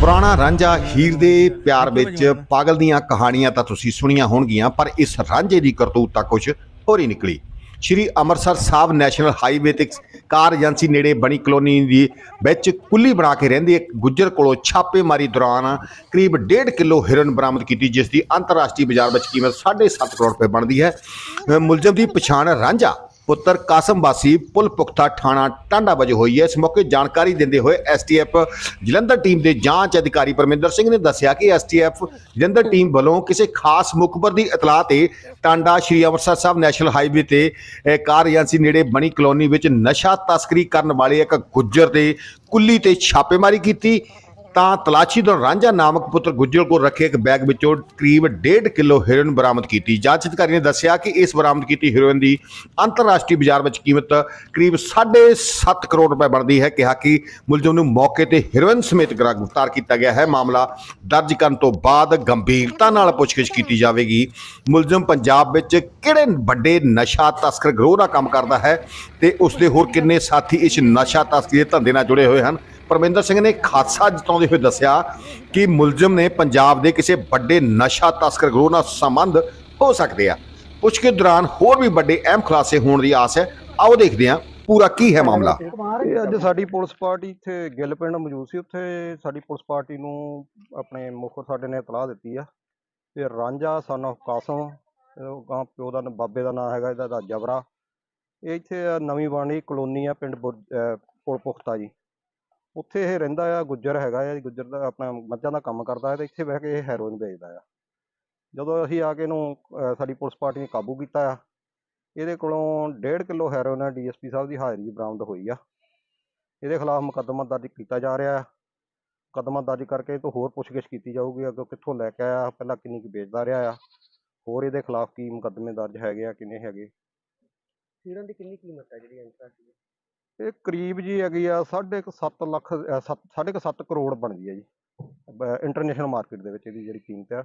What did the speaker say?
ਪੁਰਾਣਾ ਰਾਂਝਾ ਹੀਰ ਦੇ ਪਿਆਰ ਵਿੱਚ ਪਾਗਲ ਦੀਆਂ ਕਹਾਣੀਆਂ ਤਾਂ ਤੁਸੀਂ ਸੁਣੀਆਂ ਹੋਣਗੀਆਂ ਪਰ ਇਸ ਰਾਂਝੇ ਦੀ ਕਰਤੂਤ ਤਾਂ ਕੁਝ ਹੋਰ ਹੀ ਨਿਕਲੀ। ਸ਼੍ਰੀ ਅੰਮ੍ਰਿਤਸਰ ਸਾਹਿਬ ਨੈਸ਼ਨਲ ਹਾਈਵੇ ਤੇ ਕਾਰ ਏਜੰਸੀ ਨੇੜੇ ਬਣੀ ਕਲੋਨੀ ਦੀ ਵਿੱਚ ਕੁੱਲੀ ਬਣਾ ਕੇ ਰਹਿੰਦੀ ਇੱਕ ਗੁੱਜਰ ਕੋਲੋਂ ਛਾਪੇਮਾਰੀ ਦੌਰਾਨ ਕਰੀਬ 1.5 ਕਿਲੋ ਹਿਰਨ ਬਰਾਮਦ ਕੀਤੀ ਜਿਸ ਦੀ ਅੰਤਰਰਾਸ਼ਟਰੀ ਬਾਜ਼ਾਰ ਵਿੱਚ ਕੀਮਤ 7.5 ਕਰੋੜ ਰੁਪਏ ਬਣਦੀ ਹੈ। ਮੁਲਜ਼ਮ ਦੀ ਪਛਾਣ ਰਾਂਝਾ ਪੁੱਤਰ ਕਾਸਮ ਵਾਸੀ ਪੁਲ ਪੁਖਤਾ ਥਾਣਾ ਟਾਂਡਾ ਵਜੋਂ ਹੋਈ ਹੈ। ਇਸ ਮੌਕੇ ਜਾਣਕਾਰੀ ਦਿੰਦੇ ਹੋਏ ਐਸਟੀਐਫ ਜਲੰਧਰ ਟੀਮ ਦੇ ਜਾਂਚ ਅਧਿਕਾਰੀ ਪਰਮਿੰਦਰ ਸਿੰਘ ਨੇ ਦੱਸਿਆ ਕਿ ਐਸਟੀਐਫ ਜਲੰਧਰ ਟੀਮ ਵੱਲੋਂ ਕਿਸੇ ਖਾਸ ਮੁਖਬਰ ਦੀ ਇਤਲਾਹ ਤੇ ਟਾਂਡਾ ਸ਼੍ਰੀ ਅੰਮ੍ਰਿਤਸਰ ਸਾਹਿਬ ਨੈਸ਼ਨਲ ਹਾਈਵੇ ਤੇ ਕਾਰ ਏਜੰਸੀ ਨੇੜੇ ਬਣੀ ਕਲੋਨੀ ਵਿੱਚ ਨਸ਼ਾ ਤਸਕਰੀ ਕਰਨ ਵਾਲੇ ਇੱਕ ਗੁੱਜਰ ਦੇ ਕੁੱਲੀ ਤੇ ਛਾਪੇਮਾਰੀ ਕੀਤੀ। ਤਾਂ ਤਲਾਸ਼ੀ ਦੌਰਾਨ ਰਾਂਝਾ ਨਾਮਕ ਪੁੱਤਰ ਗੁੱਜਰ ਕੋਲ ਰੱਖੇ ਇੱਕ ਬੈਗ ਵਿੱਚੋਂ ਕਰੀਬ 1.5 ਕਿਲੋ ਹੈਰੋਇਨ ਬਰਾਮਦ ਕੀਤੀ। ਜਾਂਚ ਅਧਿਕਾਰੀ ਨੇ ਦੱਸਿਆ ਕਿ ਇਸ ਬਰਾਮਦ ਕੀਤੀ ਹੈਰੋਇਨ ਦੀ ਅੰਤਰਰਾਸ਼ਟਰੀ ਬਾਜ਼ਾਰ ਵਿੱਚ ਕੀਮਤ ਕਰੀਬ 7.5 ਕਰੋੜ ਰੁਪਏ ਬਣਦੀ ਹੈ। ਕਿਹਾ ਕਿ ਮੁਲਜ਼ਮ ਨੂੰ ਮੌਕੇ ਤੇ ਹੈਰੋਇਨ ਸਮੇਤ ਗ੍ਰਿਫਤਾਰ ਕੀਤਾ ਗਿਆ ਹੈ। ਮਾਮਲਾ ਦਰਜ ਕਰਨ ਤੋਂ ਬਾਅਦ ਗੰਭੀਰਤਾ ਨਾਲ ਪੁੱਛਗਿੱਛ ਕੀਤੀ ਜਾਵੇਗੀ। ਮੁਲਜ਼ਮ ਪੰਜਾਬ ਵਿੱਚ ਕਿਹੜੇ ਵੱਡੇ ਨਸ਼ਾ ਤਸਕਰ ਗਰੋਹ ਦਾ ਕੰਮ ਕਰਦਾ ਹੈ ਤੇ ਉਸ ਦੇ ਹੋਰ ਕਿੰਨੇ ਸਾਥੀ ਇਸ ਨਸ਼ਾ ਤਸਕਰੀ ਦੇ ਧੰਦੇ ਨਾਲ ਜੁੜੇ ਹੋਏ ਹਨ? ਪਰਮਿੰਦਰ ਸਿੰਘ ਨੇ ਖਾਦਸਾ ਜਤਾਉਂਦੇ ਹੋਏ ਦੱਸਿਆ ਕਿ ਮੁਲਜ਼ਮ ਨੇ ਪੰਜਾਬ ਦੇ ਕਿਸੇ ਵੱਡੇ ਨਸ਼ਾ ਤਸਕਰ ਗਰੋਹ ਨਾਲ ਸੰਬੰਧ ਹੋ ਸਕਦੇ ਆ। ਪੁੱਛਗਿੱਛ ਦੌਰਾਨ ਹੋਰ ਵੀ ਵੱਡੇ ਅਹਿਮ ਖੁਲਾਸੇ ਹੋਣ ਦੀ ਆਸ ਹੈ। ਆਓ ਦੇਖਦੇ ਹਾਂ ਪੂਰਾ ਕੀ ਹੈ ਮਾਮਲਾ। ਇਹ ਅੱਜ ਸਾਡੀ ਪੁਲਿਸ ਪਾਰਟੀ ਇੱਥੇ ਗਿੱਲ ਪਿੰਡ ਮੌਜੂਦ ਸੀ। ਉੱਥੇ ਸਾਡੀ ਪੁਲਿਸ ਪਾਰਟੀ ਨੂੰ ਆਪਣੇ ਮੁਖਰ ਸਾਡੇ ਨੇ ਇਤਲਾਹ ਦਿੱਤੀ ਆ ਤੇ ਰਾਂਝਾ ਸਨ of ਕਾਸਮ ਗਾਂ ਪਿਓ ਦਾ ਬਾਬੇ ਦਾ ਨਾਮ ਹੈਗਾ, ਇਹਦਾ ਦਾ ਜਬਰਾ ਇਹ ਇੱਥੇ ਨਵੀਂ ਬਾਣੀ ਕਲੋਨੀ ਆ, ਪਿੰਡ ਬੁਰ- ਪੁਲ ਪੁਖਤਾ ਜੀ। ਉੱਥੇ ਇਹ ਰਹਿੰਦਾ ਆ, ਗੁੱਜਰ ਹੈਗਾ ਆ, ਗੁੱਜਰ ਦਾ ਆਪਣਾ ਮੱਝਾਂ ਦਾ ਕੰਮ ਕਰਦਾ ਹੈ ਤੇ ਇੱਥੇ ਬਹਿ ਕੇ ਇਹ ਹੈਰੋਇਨ ਵੇਚਦਾ ਆ। ਜਦੋਂ ਅਸੀਂ ਆ ਕੇ ਇਹਨੂੰ ਸਾਡੀ ਪੁਲਿਸ ਪਾਰਟੀ ਨੇ ਕਾਬੂ ਕੀਤਾ ਆ, ਇਹਦੇ ਕੋਲੋਂ 1.5 ਕਿਲੋ ਹੈਰੋਇਨ ਡੀਐਸਪੀ ਸਾਹਿਬ ਦੀ ਹਾਜ਼ਰੀ ਬਰਾਮਦ ਹੋਈ ਆ। ਇਹਦੇ ਖਿਲਾਫ ਮੁਕੱਦਮਾ ਦਰਜ ਕੀਤਾ ਜਾ ਰਿਹਾ ਹੈ ਮੁਕੱਦਮਾ ਦਰਜ ਕਰਕੇ ਇਹ ਤੋਂ ਹੋਰ ਪੁੱਛਗਿੱਛ ਕੀਤੀ ਜਾਊਗੀ, ਅੱਗੇ ਕਿੱਥੋਂ ਲੈ ਕੇ ਆਇਆ, ਪਹਿਲਾਂ ਕਿੰਨੀ ਕੁ ਵੇਚਦਾ ਰਿਹਾ ਆ। ਹੋਰ ਇਹਦੇ ਖਿਲਾਫ ਕੀ ਮੁਕੱਦਮੇ ਦਰਜ ਹੈਗੇ ਆ, ਕਿੰਨੇ ਹੈਗੇ। ਇਹਨਾਂ ਦੀ ਕਿੰਨੀ ਕੀਮਤ ਹੈ ਜਿਹੜੀ ਅੰਤਰਰਾਸ਼ਟਰੀ ਇਹ ਕਰੀਬ ਜੀ ਹੈਗੀ ਆ ਸਾਢੇ ਕੁ ਸੱਤ ਲੱਖ ਅ, ਸੱਤ- ਸਾਢੇ ਕੁ ਸੱਤ ਕਰੋੜ ਬਣਦੀ ਹੈ ਜੀ। ਇੰਟਰਨੈਸ਼ਨਲ ਮਾਰਕੀਟ ਦੇ ਵਿੱਚ ਇਹਦੀ ਜਿਹੜੀ ਕੀਮਤ ਆ।